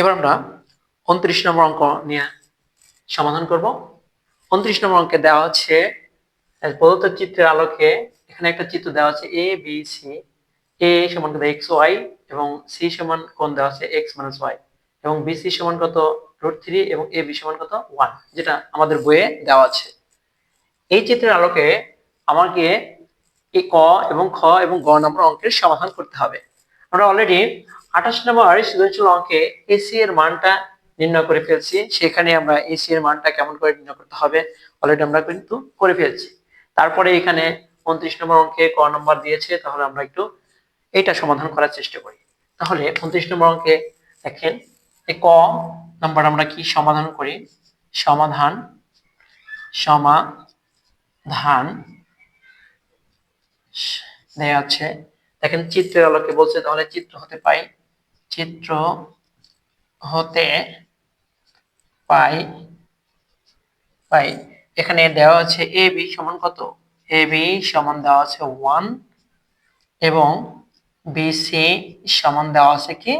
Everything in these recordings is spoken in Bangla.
এবার আমরা উনত্রিশ নম্বর অঙ্ক নিয়ে সমাধান করব। উনত্রিশ নম্বর অঙ্কে দেওয়া হচ্ছে প্রদত্ত চিত্রের আলোকে এখানে একটা চিত্র দেওয়া আছে এ বি সি এ সমান কত? এক্স ওয়াই এবং সি সমান কোন দেওয়া আছে এক্স মাইনাস ওয়াই এবং বি সি সমান কত? রুট থ্রি এবং এ বি সমান কত? ওয়ান যেটা আমাদের বইয়ে দেওয়া আছে। এই চিত্রের আলোকে আমাকে এ ক এবং খ এবং গ নম্বর অঙ্কের সমাধান করতে হবে। আমরা অলরেডি আঠাশ নম্বর সৃজনশীল অঙ্কে এসি এর মানটা নির্ণয় করে ফেলছি। সেখানে আমরা এসি এর মানটা কেমন করে নির্ণয় করতে হবে, অলরেডি আমরা কিন্তু করে ফেলছি। তারপরে এখানে উনত্রিশ নম্বর অঙ্কে ক নম্বর দিয়েছে, তাহলে আমরা একটু এটা সমাধান করার চেষ্টা করি। তাহলে উনত্রিশ নম্বর অঙ্কে দেখেন ক নাম্বার আমরা কি সমাধান করি? সমাধান সমাধান দেয়া আছে। দেখেন চিত্রের আলোকে বলছে তাহলে চিত্র হতে পাই চিত্র হতে পাই পাই। এখানে দেওয়া আছে এ, বি সমান কত? এ, বি সমান দেওয়া আছে ওয়ান এবং বিসি সমান দেওয়া আছে কি?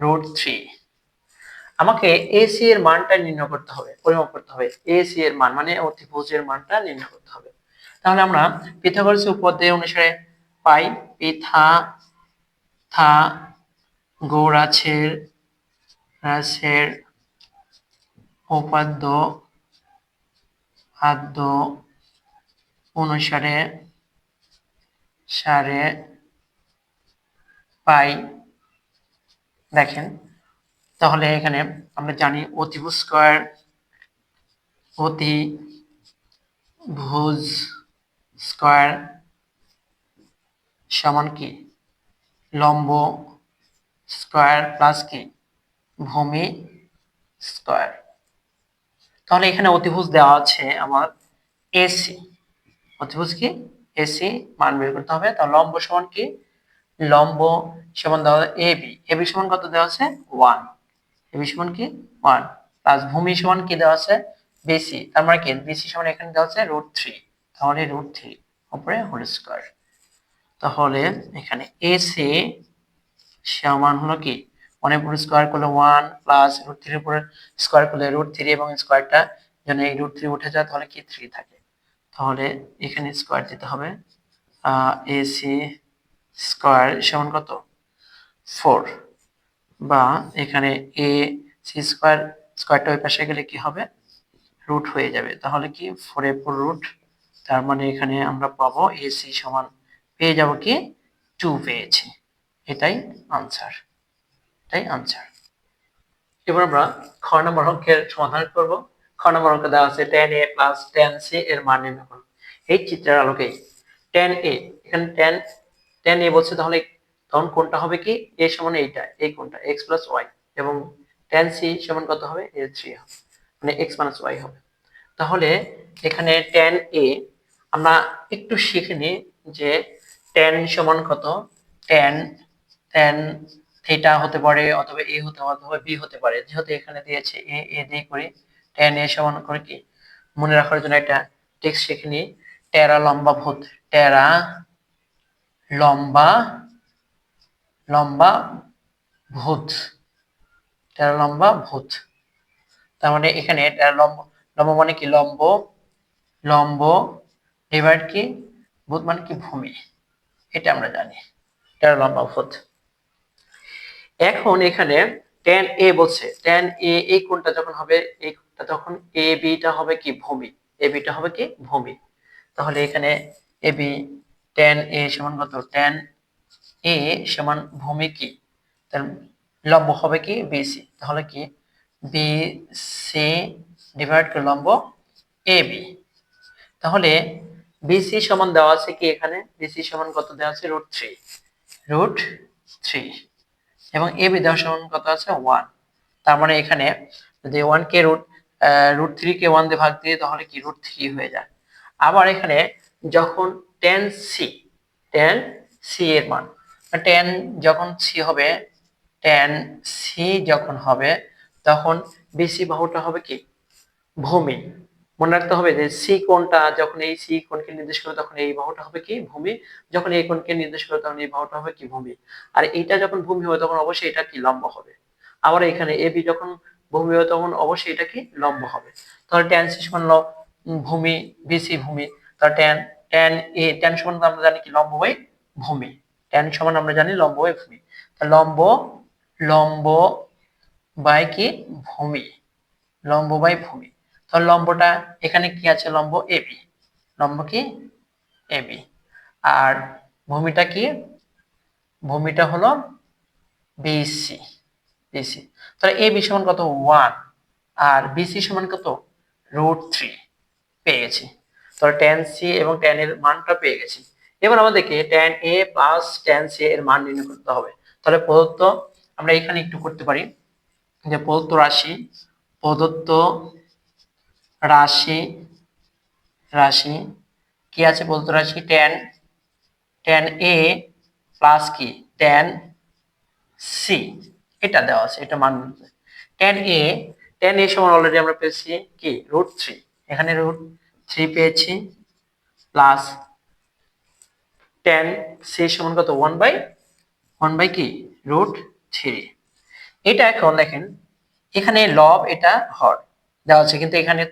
Root three. আমাকে এসি এর মানটা নির্ণয় করতে হবে, পরিমাপ করতে হবে। এসি এর মান মানে অতিভুজের মানটা নির্ণয় করতে হবে। তাহলে আমরা পিথাগোরাস উপপাদ্য অনুসারে পাই, পিথা, থা গৌরাছের রাছের উপাদ্য, আদ্য, অনুসারে, সারে, পাই। দেখেন, তাহলে এখানে আমরা জানি অতিভুজ স্কয়ার, অতি ভুজ স্কয়ার সমান কি? লম্ব স্কয়ার প্লাস কি? ভূমি স্কোয়ার। তাহলে এখানে অতিভুজ দেওয়া আছে আমার এসি। অতিভুজ কি? এসি মান বের করতে হবে। তাহলে লম্ব সমান কি? লম্ব সমান দেওয়া এ বি। এ বি সমান কত দেওয়া আছে? ওয়ান। এ বি সমান কি? ওয়ান। প্লাস ভূমি সমান কি দেওয়া আছে? বিসি তার মানে কি? বিসি সমান এখানে দেওয়া আছে রুট থ্রি। তাহলে রুট থ্রি, উপরে হোল স্কোয়ার। তাহলে এখানে এসি সমান হলো কি? ওয়ানের উপরে স্কোয়ার করলে ওয়ান প্লাস রুট থ্রির উপরে স্কোয়ার করলে রুট থ্রি এবং স্কোয়ারটা যেন এই রুট থ্রি উঠে যায়, তাহলে কি থ্রি থাকে? তাহলে এখানে স্কোয়ার দিতে হবে এসি স্কোয়ার সমান কত? ফোর বা এখানে এ সি স্কোয়ার স্কোয়ারটা ওই পাশে গেলে কি হবে? রুট হয়ে যাবে, তাহলে কি? ফোর এর পর রুট তার মানে এখানে আমরা পাবো এসি সমান, পেয়ে যাব কি? টু পেয়েছি। এটাই আনসার এটাই আনসার এবার আমরা খ নম্বর অঙ্কের সমাধান করব। খ নম্বর অঙ্কে দেওয়া আছে tan A plus tan C এর মান নির্ণয় করুন এই চিত্রের আলোকে টেন এ এখানে টেন টেন এ বলছে তাহলে তখন কোনটা হবে কি? এ সমান এইটা এই কোনটা? এক্স প্লাস ওয়াই এবং টেন সি সমান কত হবে? এ থ্রি হবে। মানে এক্স মাইনাস ওয়াই হবে। তাহলে এখানে টেন এ আমরা একটু শিখে নিই যে টেন সমান কত? টেন টেন থিটা হতে পারে অথবা এ হতে অথবা বি হতে পারে। যেহেতু এখানে দিয়েছে এ এ দিয়ে করে টেন এ সমান করে কি? মনে রাখার জন্য একটা টেক্সট শিখে নিই। টেরা লম্বা ভূত। টেরা লম্বা লম্বা ভূত। টেরা লম্বা ভূত। তার মানে এখানে লম্ব লম্ব মানে কি? লম্ব লম্ব ডিভাইড কি? ভূত মানে কি? ভূমি। এটা আমরা জানি। টেরা লম্বা ভূত। এখন এখানে টেন এ বলছে। টেন এ এই কোনটা যখন হবে? এই কোনটা তখন এ বিটা হবে কি? ভূমি। এ বিটা হবে কি? ভূমি। তাহলে এখানে এ বি টেন এ সমান কত? টেন এ সমান ভূমি কি? তার লম্ব হবে কি? বিসি তাহলে কি? বি সি ডিভাইড করে লম্ব এ বি তাহলে বিসি সমান দেওয়া আছে কি এখানে? বিসি সমান কত দেওয়া আছে? রুট থ্রি রুট থ্রি এবং এ বি দেওয়া সমান কত আছে? ওয়ান তার মানে এখানে যদি ওয়ান কে রুট রুট থ্রি কে ওয়ান দিয়ে ভাগ দিয়ে তাহলে কি রুট থ্রি হয়ে যায়? আবার এখানে যখন টেন সি টেন সি এর মান টেন যখন সি হবে টেন সি যখন হবে, তখন বিসি বাহুটা হবে কি? ভূমি। মনে রাখতে হবে যে সি কোণটা যখন এই সি কোণকে নির্দেশ করে তখন এই বাহুটা হবে কি? ভূমি। যখন এই কোণকে নির্দেশ করে তখন এই বাহুটা হবে কি? ভূমি। আর এইটা যখন ভূমি হবে তখন অবশ্যই এটা কি? লম্ব হবে। আবার এখানে এ বি যখন ভূমি হবে তখন অবশ্যই এটা কি? লম্ব হবে। তাহলে ট্যান সি সমান ভূমি বিসি ভূমি। তাহলে ট্যান ট্যান এ ট্যান সমান আমরা জানি কি? লম্ব বাই ভূমি। ট্যান সমান আমরা জানি লম্ব বাই ভূমি। লম্ব লম্ব বাই কি? ভূমি। লম্ব বাই ভূমি। তাহলে লম্বটা এখানে কি আছে? লম্ব এবি লম্ব কি? এবি আর ভূমিটা কি? ভূমিটা হলো বিসি বিসি তাহলে এ বি সমান কত? ওয়ান আর বিসি সমান কত? রুট থ্রি পেয়ে গেছি। তাহলে ট্যান সি এবং ট্যান এর মানটা পেয়ে গেছি। এবার আমাদেরকে tan A plus tan C এর মান নির্ণয় করতে হবে। তাহলে প্রদত্ত আমরা এখানে একটু করতে পারি। যে প্রদত্ত রাশি প্রদত্ত রাশি রাশি, কি আছে প্রদত্ত রাশি? ট্যান ট্যান এ প্লাস কি? ট্যান সি এটা দেওয়া আছে, এটা মান ট্যান এ ট্যান এ সমান অলরেডি আমরা পেয়েছি কি? রুট থ্রি এখানে রুট থ্রি পেয়েছি প্লাস ট্যান সি সমান কত? ওয়ান বাই ওয়ান বাই কি? রুট থ্রি এটা এখন দেখেন, এখানে লব এটা হর দেওয়া আছে কিন্তু এখানে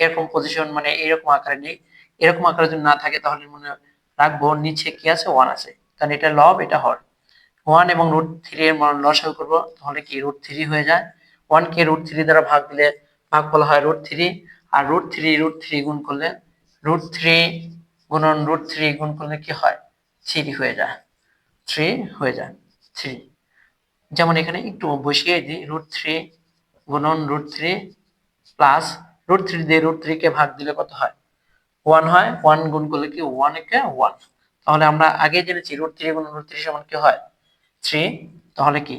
এরকম পজিশন মানে এরকম আকারে নেই। এরকম আকারে যদি না থাকে তাহলে মনে রাখব নিচে কি আছে? ওয়ান আছে। কারণ এটা লব এটা হর। ওয়ান এবং রুট থ্রি এর মান লসাগু করব, তাহলে কি রুট থ্রি হয়ে যায়? ওয়ান কে রুট থ্রি দ্বারা ভাগ দিলে ভাগ বলা হয় রুট থ্রি আর রুট থ্রি রুট থ্রি গুণ করলে রুট থ্রি গুণন রুট থ্রি গুণ করলে কি হয়? থ্রি হয়ে যায়। থ্রি হয়ে যায়। থ্রি যেমন এখানে একটু বসিয়ে দিই। রুট থ্রি গুণন root three plus root three দিয়ে রুট থ্রি কে ভাগ দিলে কত হয়? ওয়ান হয় ওয়ান গুণ করলে কি ওয়ান একে ওয়ান তাহলে আমরা আগে জেনেছি রুট থ্রি গুণ রুট থ্রি সমান কি হয়? থ্রি তাহলে কি?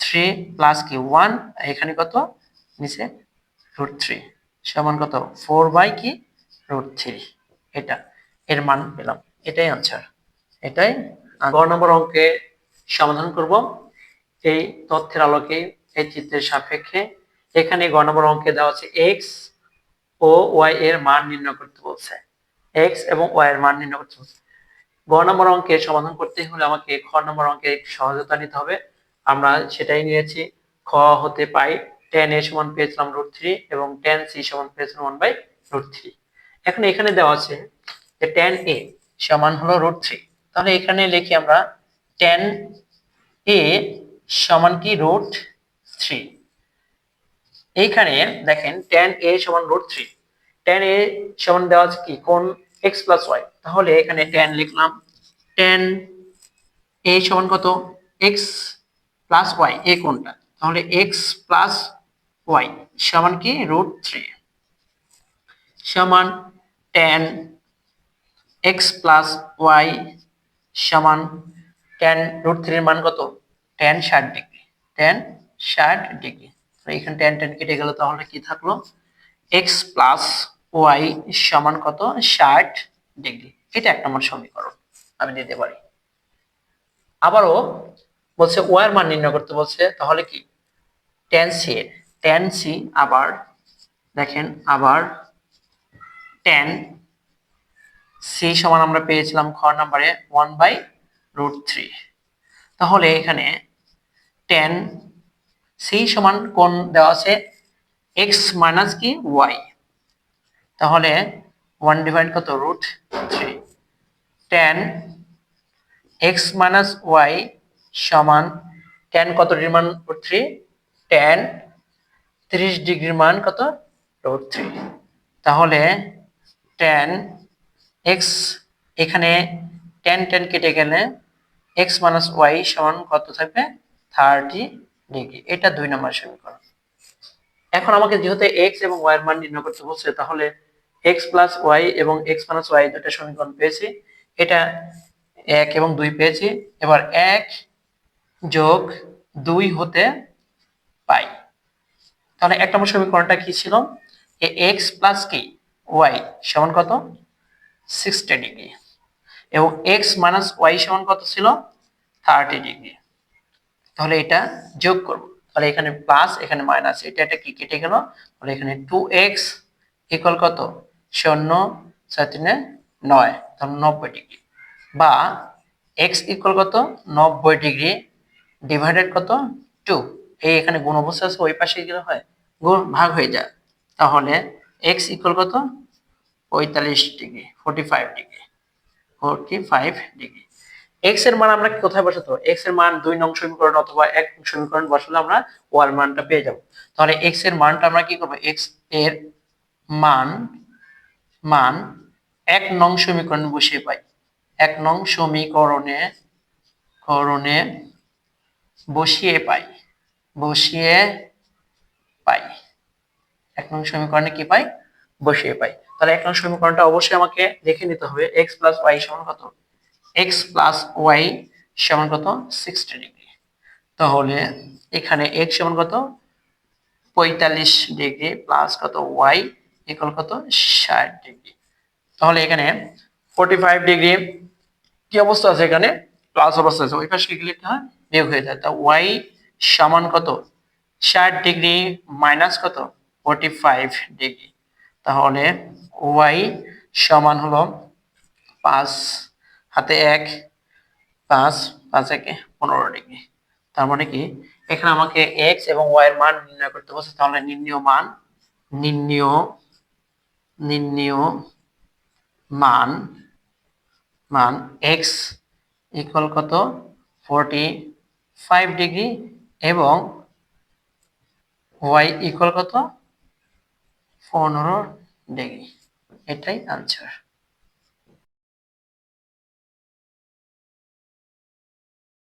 থ্রি প্লাস কি? ওয়ান এখানে কত? নিচে রুট থ্রি সমান কত? ফোর বাই কি? রুট থ্রি এটা, এর মান পেলাম। এটাই আনসার এটাই গ নম্বর অঙ্কে সমাধান করব। এই তথ্যের আলোকে, এই চিত্রের সাপেক্ষে এখানে গ নম্বর অঙ্কে দেওয়া আছে এক্স ও ওয়াই এর মান নির্ণয় করতে বলছে। এক্স এবং ওয়াই এর মান নির্ণয় করতে বলছে। গ নম্বর অঙ্কে সমাধান করতে হলে আমাকে খ নম্বর অঙ্কে সহজতা নিতে হবে। আমরা সেটাই নিয়েছি। খ হতে পাই টেন এ সমান পেয়েছিলাম রুট থ্রি এবং টেন সি সমান পেয়েছিলাম ওয়ান বাই রুট থ্রি এখন এখানে দেওয়া আছে যে টেন এ সমান হলো রুট থ্রি তাহলে এখানে লিখি আমরা টেন এ সমান কি রুট থ্রি এইখানে দেখেন টেন এ সমান রুট থ্রি টেন এ সমান দেওয়া আছে কি? কোন এক্স প্লাস ওয়াই তাহলে এখানে টেন লিখলাম। টেন এ সমান কত? এক্স প্লাস ওয়াই এ কোনটা? তাহলে এক্স প্লাস ওয়াই সমান কি? রুট থ্রি সমান টেন এক্স প্লাস ওয়াই সমান টেন রুট থ্রির মান কত? টেন ষাট ডিগ্রি টেন ষাট ডিগ্রি এখানে টেন টেন কেটে গেল, তাহলে কি থাকল? এক্স প্লাস ওয়াই সমান কত? ষাট ডিগ্রি। এটা এক নম্বর সমীকরণ, আমি দিতে পারি। আবারও বলছে ওয়ার মান নির্ণয় করতে বলছে, তাহলে কি? টেন সি এর টেন সি আবার, দেখেন, আবার টেন সি সমান আমরা পেয়েছিলাম খ নাম্বারে ওয়ান বাই রুট থ্রি তাহলে এখানে টেন সি সমান কোন দেওয়া আছে এক্স মাইনাস কি? ওয়াই তাহলে ওয়ান ডিভাইড কত? Root three tan x minus y সমান টেন কত ডিগ্রির মান? রুট থ্রি টেন তিরিশ ডিগ্রির মান কত? রুট থ্রি তাহলে টেন এক্স এখানে টেন টেন কেটে গেলে এক্স মাইনাস ওয়াই সমান কত থাকবে? থার্টি ডিগ্রি এটা দুই নম্বর সমীকরণ। এখন আমাকে যেহেতু এক্স এবং ওয়াই এর মান নির্ণয় করতে বলছে, তাহলে এক্স প্লাস ওয়াই এবং এক্স মাইনাস ওয়াই দুটা সমীকরণ পেয়েছি। এটা এক এবং দুই পেয়েছি। এবার এক যোগ দুই হতে পাই। তাহলে এক নম্বর সমীকরণটা কি ছিল? এক্স প্লাস কি ওয়াই সমান কত? সিক্সটি ডিগ্রি এবং এক্স মাইনাস ওয়াই সমান কত ছিল? থার্টি ডিগ্রি তাহলে এটা যোগ করব। তাহলে এখানে প্লাস এখানে মাইনাস এটা এটা কি কেটে গেল? তাহলে এখানে টু এক্স ইকুয়াল কত? শূন্য সাতিনে নয়, তাহলে নব্বই ডিগ্রি। বা এক্স ইকুয়াল কত? নব্বই ডিগ্রি ডিভাইডেড কত? টু এই এখানে গুণ অবস্থা আছে, ওই পাশে গেলে হয়, গুণ ভাগ হয়ে যায়। তাহলে এক্স ইকুয়াল কত? পঁয়তাল্লিশ degree forty five degree forty five degree. এক্সের মান আমরা কোথায় বসাতে এক্সের মান দুই নং সমীকরণ অথবা এক নং সমীকরণ বসালে আমরা ওয়ার মানটা পেয়ে যাব। তাহলে এক্সের মানটা আমরা কি করব? এক্সের মান মান এক নং সমীকরণ বসিয়ে পাই। এক নং সমীকরণে, করণে বসিয়ে পাই। বসিয়ে পাই। এক নং সমীকরণে কি পাই? বসিয়ে পাই। তাহলে এক নং সমীকরণটা অবশ্যই আমাকে দেখে নিতে হবে। এক্স প্লাস ওয়াই সমান কত? এক্স প্লাস ওয়াই সমান কত? সিক্সটি ডিগ্রি তাহলে এখানে এক্স সমান কত? পঁয়তাল্লিশ ডিগ্রি প্লাস কত? ওয়াই ইকুয়াল কত? ষাট ডিগ্রি তাহলে এখানে ফোর্টি ফাইভ ডিগ্রি কি অবস্থা আছে এখানে? প্লাস অবস্থা আছে। ওই পাশে গেলে কি হয় হয়ে যায়। তা ওয়াই সমান কত? ষাট ডিগ্রি মাইনাস কত? ফোর্টি ফাইভ ডিগ্রি তাহলে ওয়াই সমান হলো পাঁচ হাতে এক, পাঁচ পাঁচ একে পনেরো ডিগ্রি। তার মানে কি? এখানে আমাকে এক্স এবং ওয়াই এর মান নির্ণয় করতে বলছে, তাহলে নির্ণীয় মান, নির্ণীয় নির্ণীয় মান মান এক্স ইকুয়াল কত? ফোরটি ফাইভ ডিগ্রি এবং ওয়াই ইকুয়াল কত? পনেরো ডিগ্রি। এটাই আনসার